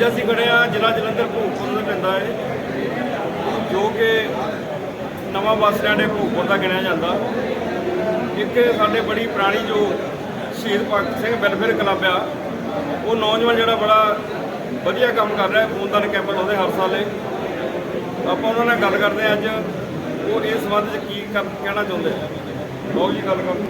ਅੱਜ ਅਸੀਂ ਖੜੇ ਆ ਜ਼ਿਲ੍ਹਾ ਜਲੰਧਰ ਭੋਗਪੁਰ ਦਾ ਪੈਂਦਾ ਹੈ ਜੋ ਕਿ ਨਵਾਂ ਬੱਸ ਸਟੈਂਡ ਹੈ ਭੋਗਪੁਰ ਦਾ ਗਿਣਿਆ ਜਾਂਦਾ। ਇੱਕ ਸਾਡੇ ਬੜੀ ਪੁਰਾਣੀ ਜੋ ਸ਼ਹੀਦ ਭਗਤ ਸਿੰਘ ਵੈਲਫੇਅਰ ਕਲੱਬ ਆ ਉਹ ਨੌਜਵਾਨ ਜਿਹੜਾ ਬੜਾ ਵਧੀਆ ਕੰਮ ਕਰ ਰਿਹਾ ਖੂਨਦਾਨ ਕੈਂਪ ਲਾਉਂਦੇ ਹਰ ਸਾਲੇ ਆਪਾਂ ਉਹਨਾਂ ਨਾਲ ਗੱਲ ਕਰਦੇ ਹਾਂ ਅੱਜ ਉਹ ਇਸ ਸੰਬੰਧ ਵਿੱਚ ਕੀ ਕਹਿਣਾ ਚਾਹੁੰਦੇ ਆ? ਲਓ ਜੀ ਗੱਲ ਕਰੋ।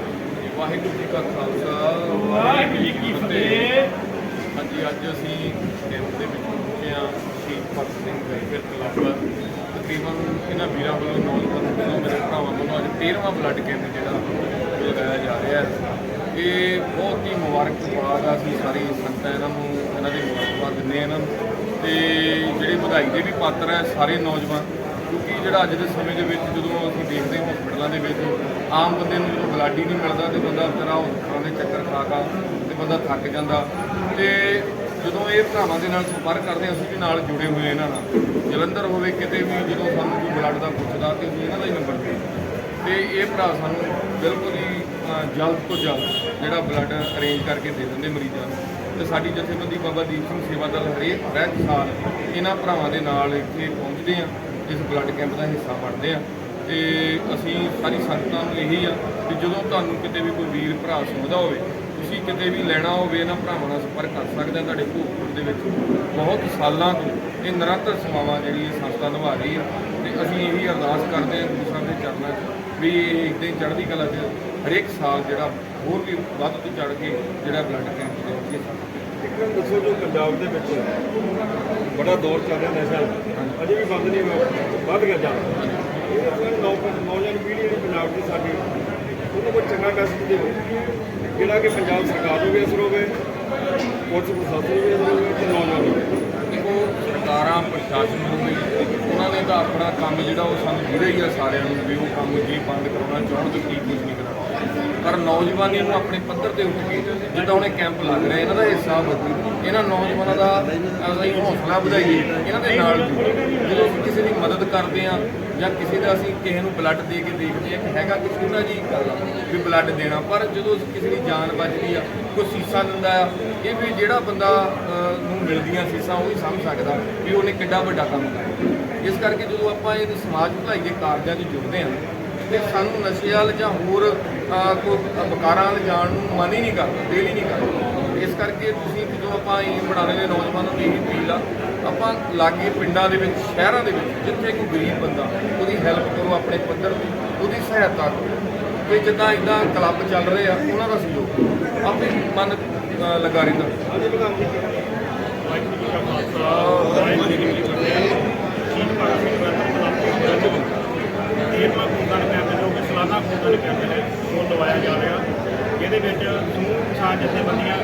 ਵਾਹਿਗੁਰੂ ਜੀ ਕਾ ਖਾਲਸਾ ਵਾਹਿਗੁਰੂ ਜੀ ਕੀ ਫਤਿਹ। ਹਾਂਜੀ, ਅੱਜ ਅਸੀਂ ਕੈਂਪ ਦੇ ਵਿੱਚ ਪਹੁੰਚੇ ਹਾਂ ਸ਼ਹੀਦ ਭਗਤ ਸਿੰਘ ਵੈਲਫੇਅਰ ਕਲੱਬ ਤਕਰੀਬਨ ਇਹਨਾਂ ਵੀਰਾਂ ਵੱਲੋਂ ਨੌਜਵਾਨ ਵੱਲੋਂ ਮੇਰੇ ਭਰਾਵਾਂ ਵੱਲੋਂ ਅੱਜ 13ਵਾਂ ਬਲੱਡ ਕੈਂਪ ਜਿਹੜਾ ਲਗਾਇਆ ਜਾ ਰਿਹਾ ਹੈ। ਇਹ ਬਹੁਤ ਹੀ ਮੁਬਾਰਕਬਾਦ ਆ, ਅਸੀਂ ਸਾਰੀ ਸੰਗਤਾਂ ਇਹਨਾਂ ਨੂੰ ਇਹਨਾਂ ਦੀ ਮੁਬਾਰਕਬਾਦ ਦਿੰਦੇ ਹਾਂ ਇਹਨਾਂ ਨੂੰ। ਤੇ ਜਿਹੜੇ ਵਧਾਈ ਦੇ ਵੀ ਪਾਤਰ ਹੈ ਸਾਰੇ ਨੌਜਵਾਨ, ਕਿਉਂਕਿ ਜਿਹੜਾ ਅੱਜ ਦੇ ਸਮੇਂ ਦੇ ਵਿੱਚ ਜਦੋਂ ਅਸੀਂ ਦੇਖਦੇ ਹਾਂ ਹਸਪਤਾਲਾਂ ਦੇ ਵਿੱਚ ਆਮ ਬੰਦੇ ਨੂੰ ਜਦੋਂ ਬਲੱਡ ਹੀ ਨਹੀਂ ਮਿਲਦਾ ਤੇ ਬੰਦਾ ਤੇਰਾ ਹਸਪਤਾਲਾਂ ਦੇ ਚੱਕਰ ਖਾ ਖਾ ਬੰਦਾ ਥੱਕ ਜਾਂਦਾ ਤੇ ਜਦੋਂ ਇਹ ਭਰਾਵਾਂ ਦੇ ਨਾਲ ਸੰਪਰਕ ਕਰਦੇ ਹਾਂ, ਅਸੀਂ ਵੀ ਨਾਲ ਜੁੜੇ ਹੋਏ ਇਹਨਾਂ ਨਾਲ। ਜਲੰਧਰ ਹੋਵੇ ਕਿਤੇ ਵੀ ਜਦੋਂ ਸਾਨੂੰ ਕੋਈ ਬਲੱਡ ਦਾ ਪੁੱਛਦਾ ਤੇ ਅਸੀਂ ਇਹਨਾਂ ਦਾ ਹੀ ਨੰਬਰ ਦੇ ਤੇ ਇਹ ਭਰਾ ਸਾਨੂੰ ਬਿਲਕੁਲ ਹੀ ਜਲਦ ਤੋਂ ਜਲਦ ਜਿਹੜਾ ਬਲੱਡ ਅਰੇਂਜ ਕਰਕੇ ਦੇ ਦਿੰਦੇ ਮਰੀਜ਼ਾਂ ਨੂੰ। ਤੇ ਸਾਡੀ ਜਥੇਬੰਦੀ ਬਾਬਾ ਦੀਪ ਸਿੰਘ ਸੇਵਾ ਦਲ ਹਰੇਕ ਹਰੇਕ ਸਾਲ ਇਹਨਾਂ ਭਰਾਵਾਂ ਦੇ ਨਾਲ ਇੱਥੇ ਪਹੁੰਚਦੇ ਆ ਇਸ ਬਲੱਡ ਕੈਂਪ ਦਾ ਹਿੱਸਾ ਬਣਦੇ ਆ ਤੇ ਅਸੀਂ ਸਾਰੀ ਸੰਗਤਾਂ ਨੂੰ ਇਹੀ ਆ ਕਿ ਜਦੋਂ ਤੁਹਾਨੂੰ ਕਿਤੇ ਵੀ ਕੋਈ ਵੀਰ ਭਰਾ ਸੁਣਦਾ ਹੋਵੇ ਤੁਸੀਂ ਕਿਤੇ ਵੀ ਲੈਣਾ ਹੋਵੇ ਇਹਨਾਂ ਭਰਾਵਾਂ ਨਾਲ ਸੰਪਰਕ ਕਰ ਸਕਦੇ ਆ ਤੁਹਾਡੇ ਭੋਗਪੁਰ ਦੇ ਵਿੱਚ। ਬਹੁਤ ਸਾਲਾਂ ਤੋਂ ਇਹ ਨਿਰੰਤਰ ਸੇਵਾਵਾਂ ਜਿਹੜੀ ਇਹ ਸੰਸਥਾ ਨਿਭਾ ਰਹੀ ਹੈ ਤੇ ਅਸੀਂ ਇਹੀ ਅਰਦਾਸ ਕਰਦੇ ਹਾਂ ਗੁਰੂ ਸਾਹਿਬ ਦੇ ਚਰਨਾਂ 'ਚ ਵੀ ਇਹ ਇੱਦਾਂ ਹੀ ਚੜ੍ਹਦੀ ਕਲਾ 'ਚ ਹਰੇਕ ਸਾਲ ਜਿਹੜਾ ਹੋਰ ਵੀ ਵੱਧ ਤੋਂ ਚੜ੍ਹ ਕੇ ਜਿਹੜਾ ਬਲੱਡ ਕੈਂਪ ਦੇ ਵਿੱਚ। ਇੱਕ ਦੱਸੋ ਜੋ ਪੰਜਾਬ ਦੇ ਵਿੱਚ ਬੜਾ ਦੌਰ ਚੱਲ ਰਿਹਾ ਨਸ਼ਾ ਅਜੇ ਵੀ ਬੰਦ ਨਹੀਂ ਹੋਇਆ ਵੱਧ ਗਿਆ ਜਾ ਇਹ ਨੌਜਵਾਨ ਪੀੜ੍ਹੀ ਜਿਹੜੀ ਪੰਜਾਬ ਦੀ ਸਾਡੀ ਉਹਨੂੰ ਕੋਈ ਚੰਗਾ ਮੈਸੇਜ ਦਿਓ ਜਿਹੜਾ ਕਿ ਪੰਜਾਬ ਸਰਕਾਰ ਨੂੰ ਵੀ ਅਸਰ ਹੋਵੇ, ਪੁਲਿਸ ਪ੍ਰਸ਼ਾਸਨ ਨੂੰ ਵੀ ਅਸਰ ਹੋਵੇ ਤੇ ਨੌਜਵਾਨ ਨੂੰ ਦੇਖੋ, ਸਰਕਾਰਾਂ, ਪ੍ਰਸ਼ਾਸਨ ਨੂੰ ਵੀ ਉਹਨਾਂ ਨੇ ਤਾਂ ਆਪਣਾ ਕੰਮ ਜਿਹੜਾ ਉਹ ਸਾਨੂੰ ਜਿਹੜੇ ਹੀ ਆ ਸਾਰਿਆਂ ਨੂੰ ਵੀ ਉਹ ਕੰਮ ਜੀ ਬੰਦ ਕਰਾਉਣਾ ਚਾਹੁੰਦੇ ਕੀ ਕੁਝ ਨਹੀਂ ਕਰਾਉਣਾ। ਪਰ ਨੌਜਵਾਨੀ ਨੂੰ ਆਪਣੇ ਪੱਧਰ ਤੇ ਉੱਠ ਕੇ ਜਿੱਦਾਂ ਹੁਣ ਇਹ ਕੈਂਪ ਲੱਗ ਰਿਹਾ, ਇਹਨਾਂ ਦਾ ਹਿੱਸਾ ਵਧੂ ਇਹਨਾਂ ਨੌਜਵਾਨਾਂ ਦਾ ਅਸੀਂ ਹੌਸਲਾ ਵਧਾਈਏ, ਇਹਨਾਂ ਦੇ ਨਾਲ ਜੁੜੋ। ਜਦੋਂ ਅਸੀਂ ਕਿਸੇ ਦੀ ਮਦਦ ਕਰਦੇ ਆ ਜਾਂ ਕਿਸੇ ਦਾ ਅਸੀਂ ਕਿਸੇ ਨੂੰ ਬਲੱਡ ਦੇ ਕੇ ਦੇਖਦੇ ਆ ਕਿ ਹੈਗਾ ਕਿਸੇ ਛੋਟਾ ਜੀ ਗੱਲ ਆ ਵੀ ਬਲੱਡ ਦੇਣਾ। ਪਰ ਜਦੋਂ ਕਿਸੇ ਦੀ ਜਾਨ ਬਚਦੀ ਆ ਕੋਈ ਸੀਸਾ ਦਿੰਦਾ ਆ ਇਹ ਵੀ ਜਿਹੜਾ ਬੰਦਾ ਨੂੰ ਮਿਲਦੀਆਂ ਸੀਸਾਂ ਉਹ ਹੀ ਸਮਝ ਸਕਦਾ ਵੀ ਉਹਨੇ ਕਿੱਡਾ ਵੱਡਾ ਕੰਮ ਕਰਿਆ ਇਸ ਕਰਕੇ ਜਦੋਂ ਆਪਾਂ ਇਹ ਸਮਾਜ ਭਲਾਈ ਦੇ ਕਾਰਜਾਂ 'ਚ ਜੁੜਦੇ ਹਾਂ ਤੇ ਸਾਨੂੰ ਨਸ਼ੇ ਵੱਲ ਜਾਂ ਹੋਰ ਅਹ, ਕੋਈ ਬਕਾਰਾਂ ਵੱਲ ਜਾਣ ਨੂੰ ਮਨ ਹੀ ਨਹੀਂ ਕਰਦਾ ਦਿਲ ਹੀ ਨਹੀਂ ਕਰਦਾ। ਇਸ ਕਰਕੇ ਤੁਸੀਂ ਜਦੋਂ ਆਪਾਂ ਇਹ ਬਣਾਉਣੇ ਦੇ ਨੌਜਵਾਨਾਂ ਨੂੰ ਇਹ ਅਪੀਲ ਆ ਆਪਾਂ ਲਾਗੇ ਪਿੰਡਾਂ ਦੇ ਵਿੱਚ ਸ਼ਹਿਰਾਂ ਦੇ ਵਿੱਚ ਜਿੱਥੇ ਕੋਈ ਗਰੀਬ ਬੰਦਾ ਉਹਦੀ ਹੈਲਪ ਕਰੋ ਆਪਣੇ ਪੱਧਰ ਤੇ ਉਹਦੀ ਸਹਾਇਤਾ ਕਰੋ। ਤੇ ਜਿੱਦਾਂ ਇਦਾਂ ਕਲੱਬ ਚੱਲ ਰਹੇ ਆ ਉਹਨਾਂ ਦਾ ਸਹਿਯੋਗ ਕਰੋ। ਆਪੇ ਮਨ ਅਹ, ਲੱਗਾ ਰਹਿੰਦਾ। ਵਾਹਿਗੁਰੂ ਜੀ ਕਾ ਤੇਰਵਾਂ ਖੂਨਦਾਨ ਕੈਂਪ ਜੋ ਕਿ ਸਾਲਾਨਾ ਖੂਨਦਾਨ ਕੈਂਪ ਹੈ ਉਹ ਲਵਾਇਆ ਜਾ ਰਿਹਾ ਇਹਦੇ ਵਿੱਚ ਸਮੂਹ ਕਿਸਾਨ ਜਥੇਬੰਦੀਆਂ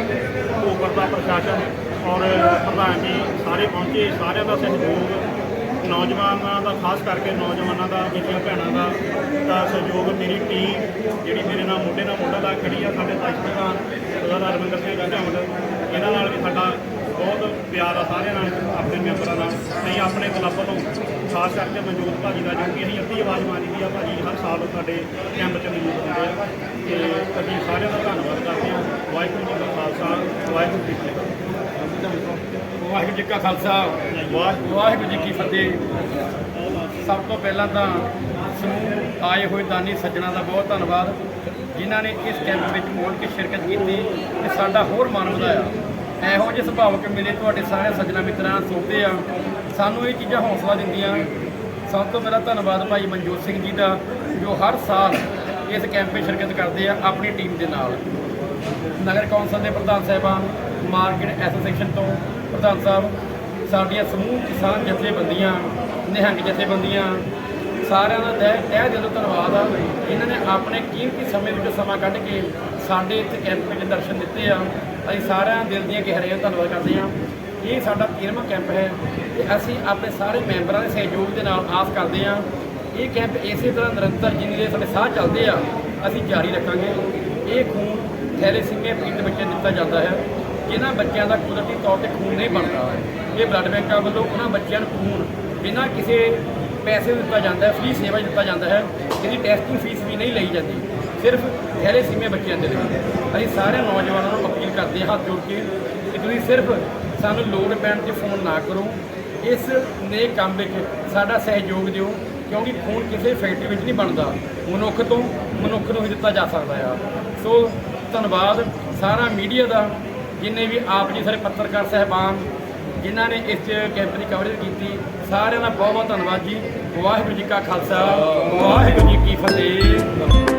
ਭੋਗਪੁਰ ਦਾ ਪ੍ਰਸ਼ਾਸਨ ਔਰ ਪ੍ਰਧਾਨ ਜੀ, ਸਾਰੇ ਪਹੁੰਚੇ, ਸਾਰਿਆਂ ਦਾ ਸਹਿਯੋਗ, ਨੌਜਵਾਨਾਂ ਦਾ, ਖਾਸ ਕਰਕੇ ਨੌਜਵਾਨਾਂ ਦਾ ਬੀਬੀਆਂ ਭੈਣਾਂ ਦਾ ਦਾ ਸਹਿਯੋਗ ਮੇਰੀ ਟੀਮ ਜਿਹੜੀ ਮੇਰੇ ਨਾਲ ਮੋਢੇ ਨਾਲ ਮੋਢਾ ਲਾ ਕੇ ਖੜੀ ਆ, ਸਾਡੇ ਤਾਜ ਪ੍ਰਧਾਨ ਸਰਦਾਰ ਰਵਿੰਦਰ ਸਿੰਘ ਗੰਢਾਵੜ ਇਹਨਾਂ ਨਾਲ ਵੀ ਸਾਡਾ ਬਹੁਤ ਪਿਆਰ ਆ ਸਾਰਿਆਂ ਨਾਲ, ਆਪਣੇ ਮੈਂਬਰਾਂ ਨਾਲ ਅਸੀਂ ਆਪਣੇ ਕਲੱਬ ਤੋਂ ਖਾਸ ਕਰਕੇ ਮਨਜੋਤ ਭਾਜੀ ਦਾ, ਜੋ ਕਿ ਅਸੀਂ ਅੱਧੀ ਆਵਾਜ਼ ਮਾਰੀ ਦੀ ਆ ਭਾਜੀ, ਹਰ ਸਾਲ ਸਾਡੇ ਕੈਂਪ 'ਚ ਮੌਜੂਦ ਹੁੰਦੇ ਆ। ਤੇ ਅਸੀਂ ਸਾਰਿਆਂ ਦਾ ਧੰਨਵਾਦ ਕਰਦੇ ਹਾਂ। ਵਾਹਿਗੁਰੂ ਜੀ ਕਾ ਖਾਲਸਾ, ਵਾਹਿਗੁਰੂ ਜੀ ਕੀ ਫਤਿਹ। ਵਾਹਿਗੁਰੂ ਜੀ ਕਾ ਖਾਲਸਾ, ਵਾਹਿਗੁਰੂ ਵਾਹਿਗੁਰੂ ਜੀ ਕੀ ਫਤਿਹ। ਸਭ ਤੋਂ ਪਹਿਲਾਂ ਤਾਂ ਸਮੂਹ ਆਏ ਹੋਏ ਦਾਨੀ ਸੱਜਣਾ ਦਾ ਬਹੁਤ ਧੰਨਵਾਦ, ਜਿਨ੍ਹਾਂ ਨੇ ਇਸ ਕੈਂਪ ਵਿੱਚ ਮੋੜ ਕੇ ਸ਼ਿਰਕਤ ਕੀਤੀ ਤੇ ਸਾਡਾ ਹੋਰ ਮਨ ਵਧਾਇਆ। ਇਹੋ ਜਿਹੇ ਸੁਭਾਵਕ ਮਿਲੇ ਤੁਹਾਡੇ ਸਾਰੇ ਸੱਜਣਾ ਮਿੱਤਰਾਂ ਸੋਚਦੇ ਆ। ਸਾਨੂੰ ਇਹ ਚੀਜ਼ਾਂ ਹੌਸਲਾ ਦਿੰਦੀਆਂ। ਸਭ ਤੋਂ ਪਹਿਲਾਂ ਧੰਨਵਾਦ ਭਾਈ ਮਨਜੋਤ ਸਿੰਘ ਜੀ ਦਾ, ਜੋ ਹਰ ਸਾਲ ਇਸ ਕੈਂਪ ਵਿੱਚ ਸ਼ਿਰਕਤ ਕਰਦੇ ਆ ਆਪਣੀ ਟੀਮ ਦੇ ਨਾਲ। ਨਗਰ ਕੌਂਸਲ ਦੇ ਪ੍ਰਧਾਨ ਸਾਹਿਬਾਨ, ਮਾਰਕੀਟ ਐਸੋਸੀਏਸ਼ਨ ਤੋਂ ਪ੍ਰਧਾਨ ਸਾਹਿਬ, ਸਾਡੀਆਂ ਸਮੂਹ ਕਿਸਾਨ ਜਥੇਬੰਦੀਆਂ, ਨਿਹੰਗ ਜਥੇਬੰਦੀਆਂ, ਸਾਰਿਆਂ ਦਾ ਤਹਿ ਤਹਿ ਦਿਲੋਂ ਧੰਨਵਾਦ ਆ। ਇਹਨਾਂ ਨੇ ਆਪਣੇ ਕੀਮਤੀ ਸਮੇਂ ਵਿੱਚ ਸਮਾਂ ਕੱਢ ਕੇ ਸਾਡੇ ਇੱਥੇ ਕੈਂਪ ਵਿੱਚ ਦਰਸ਼ਨ ਦਿੱਤੇ ਆ। ਅਸੀਂ ਸਾਰਿਆਂ ਦਿਲ ਦੀਆਂ ਗਹਿਰਾਈਆਂ ਤੋਂ ਧੰਨਵਾਦ ਕਰਦੇ ਹਾਂ। ਇਹ ਸਾਡਾ 13ਵਾਂ ਕੈਂਪ ਹੈ ਤੇ ਅਸੀਂ ਆਪਣੇ ਸਾਰੇ ਮੈਂਬਰਾਂ ਦੇ ਸਹਿਯੋਗ ਦੇ ਨਾਲ ਆਸ ਕਰਦੇ ਹਾਂ। ਇਹ ਕੈਂਪ ਇਸੇ ਤਰ੍ਹਾਂ ਨਿਰੰਤਰ ਜਿੰਨੀ ਸਾਡੇ ਸਾਹ ਚੱਲਦੇ ਆ, ਅਸੀਂ ਜਾਰੀ ਰੱਖਾਂਗੇ। ਇਹ ਖੂਨ ਥੈਲੇਸੀਮੀਆ ਪੀੜਤ ਬੱਚਿਆਂ ਨੂੰ ਦਿੱਤਾ ਜਾਂਦਾ ਹੈ। ਜਿਨ੍ਹਾਂ ਬੱਚਿਆਂ ਦਾ ਕੁਦਰਤੀ ਤੌਰ ਤੇ ਖੂਨ ਨਹੀਂ ਬਣਦਾ ਹੈ। ਇਹ ਬਲੱਡ ਬੈਂਕਾਂ ਵੱਲੋਂ ਉਹਨਾਂ ਬੱਚਿਆਂ ਨੂੰ ਖੂਨ ਬਿਨਾਂ ਕਿਸੇ ਪੈਸੇ ਦਿੱਤਾ ਜਾਂਦਾ ਹੈ ਫ੍ਰੀ ਸੇਵਾ ਦਿੱਤਾ ਜਾਂਦਾ ਹੈ ਇਹਦੀ ਟੈਸਟਿੰਗ ਫੀਸ ਵੀ ਨਹੀਂ ਲਈ ਜਾਂਦੀ। ਸਿਰਫ ਥੈਲੇਸੀਮੀਆ ਬੱਚਿਆਂ ਦੇ ਲਈ। ਅਸੀਂ ਸਾਰੇ ਨੌਜਵਾਨਾਂ ਨੂੰ ਅਪੀਲ ਕਰਦੇ ਹਾਂ, ਹੱਥ ਜੋੜ ਕੇ, ਕਿ ਤੁਸੀਂ ਸਿਰਫ ਸਾਨੂੰ ਲੋੜ ਪੈਣ ਤੇ ਫੋਨ ਨਾ ਕਰੋ। ਇਸ ਨੇਕ ਕੰਮ ਵਿੱਚ ਸਾਡਾ ਸਹਿਯੋਗ ਦਿਓ, ਕਿਉਂਕਿ ਖੂਨ ਕਿਸੇ ਫੈਕਟਰੀ ਵਿੱਚ ਨਹੀਂ ਬਣਦਾ। ਮਨੁੱਖ ਤੋਂ ਮਨੁੱਖ ਨੂੰ ਹੀ ਦਿੱਤਾ ਜਾ ਸਕਦਾ ਆ। ਸੋ ਧੰਨਵਾਦ ਸਾਰਾ ਮੀਡੀਆ ਦਾ, ਜਿੰਨੇ ਵੀ ਆਪ ਜੀ ਸਾਰੇ ਪੱਤਰਕਾਰ ਸਹਿਬਾਨ, ਜਿਨ੍ਹਾਂ ਨੇ ਇਸ ਕੈਂਪ ਦੀ ਕਵਰੇਜ ਕੀਤੀ, ਸਾਰਿਆਂ ਦਾ ਬਹੁਤ ਬਹੁਤ ਧੰਨਵਾਦ ਜੀ। ਵਾਹਿਗੁਰੂ ਜੀ ਕਾ ਖਾਲਸਾ, ਵਾਹਿਗੁਰੂ ਜੀ ਕੀ ਫਤਿਹ।